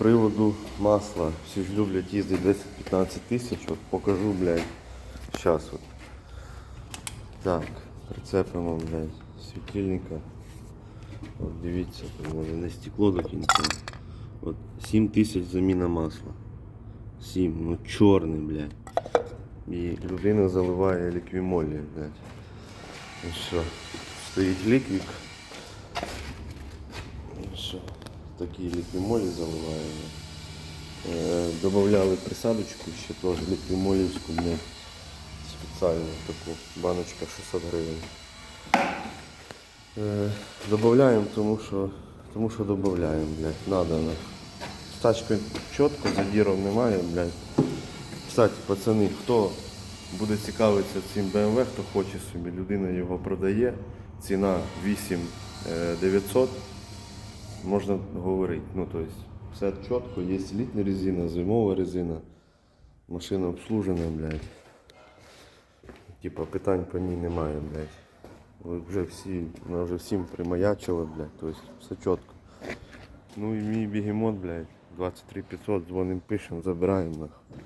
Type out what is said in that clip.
приводу масла. Всі ж люблять їздити 10-15 тисяч. От покажу, блядь. Щас от. Так, прицепимо, блядь, світильника. От дивіться, тут може не стекло до кінця. От 7 тисяч заміна масла. 7, ну чорний, блядь. І людина заливає ліквімолі, блядь. І що? Стоїть ліквік. І що? Такі ліквімолі заливаємо. Е, добавляли присадочку ще теж ліквімолівську, блядь. Спеціальну таку баночка 600 гривень. Е, Добавляємо, тому що, тому що додаємо, блядь, надо. на. З чітко, задірів немає, блядь. Кстати, пацани, хто буде цікавитися цим BMW, хто хоче собі, людина його продає. Ціна 8 е, 900. Можна говорити. Ну, тобто, все чітко, є літня резина, зимова резина. Машина обслужена, блядь. Типа питань по ній немає, блядь. Вже всі, вона вже всім примаячила, блядь. Тобто все чітко. Ну і мій бігемот, блядь, 23 500, дзвоним, пишемо, забираємо нахуй.